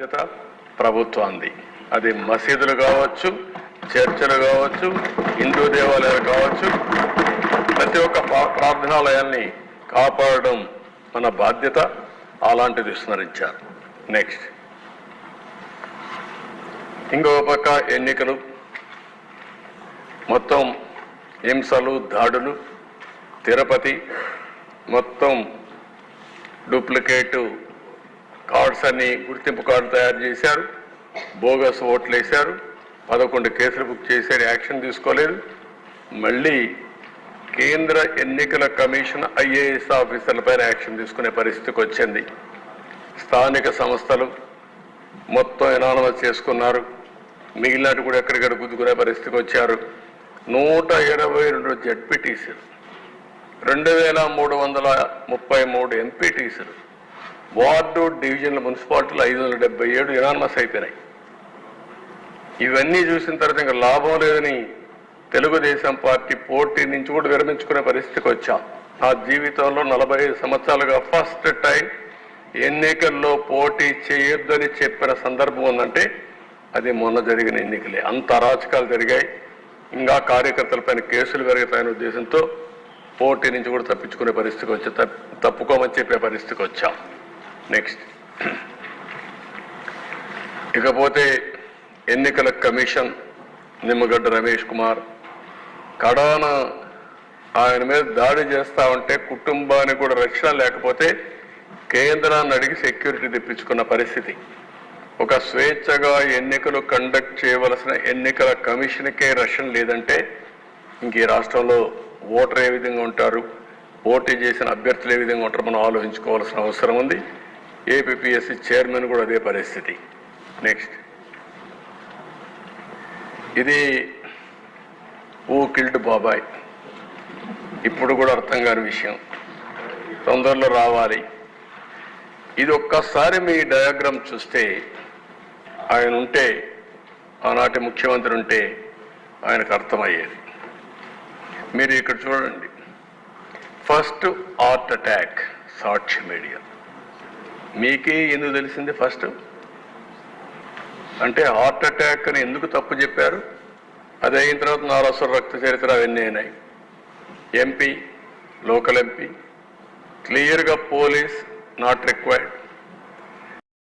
బాధ్యత ప్రభుత్వాన్ని అది మసీదులు కావచ్చు చర్చలు కావచ్చు హిందూ దేవాలయాలు కావచ్చు ప్రతి ఒక్క పా- ప్రార్థనాలయాల్ని కాపాడడం మన బాధ్యత. అలాంటిది విస్మరించారు. నెక్స్ట్ ఇంకొక పక్క ఎన్నికలు. మొత్తం హింసలు దాడులు తిరుపతి మొత్తం డూప్లికేటు కార్డ్స్ అన్ని గుర్తింపు కార్డు తయారు చేశారు. బోగస్ ఓట్లు వేశారు పదకొండు కేసులు బుక్ చేశారు. యాక్షన్ తీసుకోలేదు. మళ్ళీ కేంద్ర ఎన్నికల కమిషన్ ఐఏఎస్ ఆఫీసర్లపైన యాక్షన్ తీసుకునే పరిస్థితికి వచ్చింది. స్థానిక సంస్థలు మొత్తం ఎనానమస్ చేసుకున్నారు. మిగిలినట్టు కూడా ఎక్కడికక్కడ గుద్దుకునే పరిస్థితికి వచ్చారు. నూట ఇరవై రెండు జడ్పీటీసీలు రెండు వేల మూడు వందల ముప్పై మూడు ఎంపీటీసీలు వార్డు డివిజన్ల మున్సిపాలిటీలు ఐదు వందల డెబ్బై ఏడు యునానమస్ అయిపోయినాయి. ఇవన్నీ చూసిన తర్వాత ఇంకా లాభం లేదని తెలుగుదేశం పార్టీ పోటీ నుంచి కూడా విరమించుకునే పరిస్థితికి వచ్చాం. నా జీవితంలో నలభై ఐదు సంవత్సరాలుగా ఫస్ట్ టైం ఎన్నికల్లో పోటీ చేయొద్దని చెప్పిన సందర్భం ఉందంటే అది మొన్న జరిగిన ఎన్నికలే. అంత అరాచకాలు జరిగాయి. ఇంకా కార్యకర్తలపైన కేసులు పెరుగుతాయనే ఉద్దేశంతో పోటీ నుంచి కూడా తప్పించుకునే పరిస్థితికి వచ్చి తప్పుకోమని చెప్పే పరిస్థితికి వచ్చాం. నెక్స్ట్ ఇకపోతే ఎన్నికల కమిషన్ నిమ్మగడ్డ రమేష్ కుమార్ కడాన ఆయన మీద దాడి చేస్తా ఉంటే కుటుంబానికి కూడా రక్షణ లేకపోతే కేంద్రాన్ని అడిగి సెక్యూరిటీ తెప్పించుకున్న పరిస్థితి. ఒక స్వేచ్ఛగా ఎన్నికలు కండక్ట్ చేయవలసిన ఎన్నికల కమిషన్కే రక్షణ లేదంటే ఇంక ఈ రాష్ట్రంలో ఓటర్ ఏ విధంగా ఉంటారు? పోటీ చేసిన అభ్యర్థులు ఏ విధంగా ఉంటారు? మనం ఆలోచించుకోవాల్సిన అవసరం ఉంది. ఏపీఎస్సి చైర్మన్ కూడా అదే పరిస్థితి. నెక్స్ట్ ఇది ఊ కిల్డ్ బాబాయ్. ఇప్పుడు కూడా అర్థం కాని విషయం. తొందరలో రావాలి. ఇది ఒక్కసారి మీ డయాగ్రామ్ చూస్తే ఆయన ఉంటే ఆనాటి ముఖ్యమంత్రి ఉంటే ఆయనకు అర్థమయ్యేది. మీరు ఇక్కడ చూడండి. First heart attack Sakshi media మీకే ఎందుకు తెలిసింది ఫస్ట్ అంటే హార్ట్ అటాక్ అని ఎందుకు తప్పు చెప్పారు? అది అయిన తర్వాత నారాసుర రక్త చరిత్ర అవన్నీ అయినాయి. ఎంపీ లోకల్ ఎంపీ క్లియర్గా పోలీస్ నాట్ రిక్వైర్డ్